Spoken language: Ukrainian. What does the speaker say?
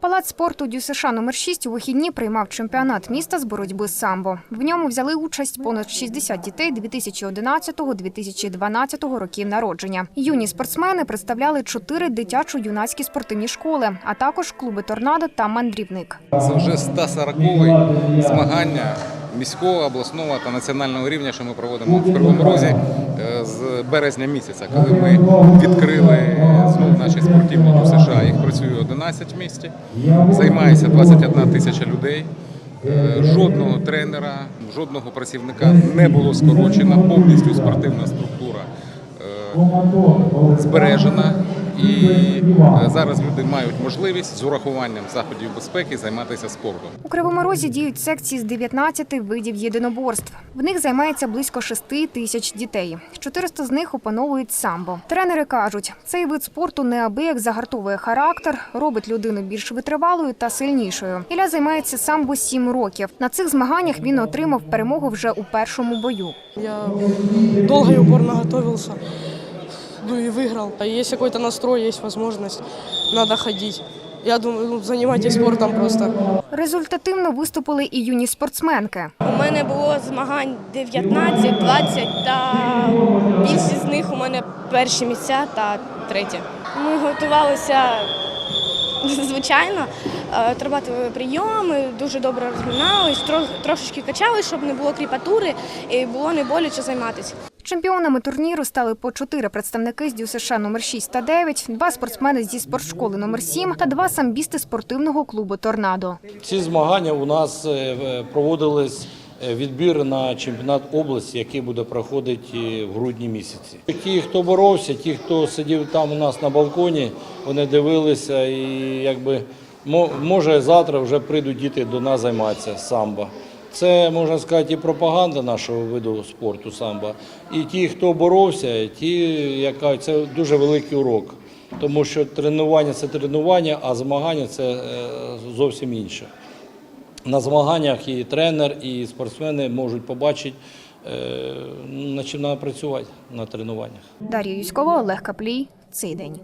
Палац спорту ДЮСШ номер 6 у вихідні приймав чемпіонат міста з боротьби з самбо. В ньому взяли участь понад 60 дітей 2011-2012 років народження. Юні спортсмени представляли чотири дитячо-юнацькі спортивні школи, а також клуби торнадо та мандрівник. Це вже 140-й змагання міського, обласного та національного рівня, що ми проводимо в Кривому Розі з березня місяця, коли ми відкрили знову наші спортивні у США. Їх працює 11 в місті, займається 21 тисяча людей. Е, Жодного тренера, жодного працівника не було скорочено. Повністю спортивна структура е, збережена. І е, зараз люди мають можливість з урахуванням заходів безпеки займатися спортом. У Кривому Розі діють секції з 19 видів єдиноборств. В них займається близько 6 тисяч дітей. 400 з них опановують самбо. Тренери кажуть, цей вид спорту неабияк загартовує характер, робить людину більш витривалою та сильнішою. Ілля займається самбо 7 років. На цих змаганнях він отримав перемогу вже у першому бою. Я долго и упорно готовился, ну и выиграл. Есть какой-то настрой, есть возможность, надо ходить. Я думаю, ну, занимайтесь спортом просто. Результативно виступили і юні спортсменки. У мене було змагань 19, 20 та більшість з них у мене перші місця та треті. Ми готувалися звичайно, е, отрабатували прийоми, дуже добре розминалися, трошечки качали, щоб не було кріпатури і було не боляче займатися. Чемпіонами турніру стали по чотири представники з ДЮСШ номер 6 та 9, два спортсмени зі спортшколи номер 7 та два самбісти спортивного клубу Торнадо. Ці змагання у нас е, е, проводились е, відбір на чемпіонат області, який буде проходити в грудні місяці. Ті, хто боровся, ті, хто сидів там у нас на балконі, вони дивилися і якби мо- може завтра вже прийдуть діти до нас займатися самбо. Це можна сказати і пропаганда нашого виду спорту самбо. І ті, хто боровся, ті, яка це дуже великий урок. Тому що тренування це тренування, а змагання це е, зовсім інше. На змаганнях і тренер, і спортсмени можуть побачити, е, над чим треба працювати на тренуваннях. Дар'я Юськова, Олег Каплій. Цей день.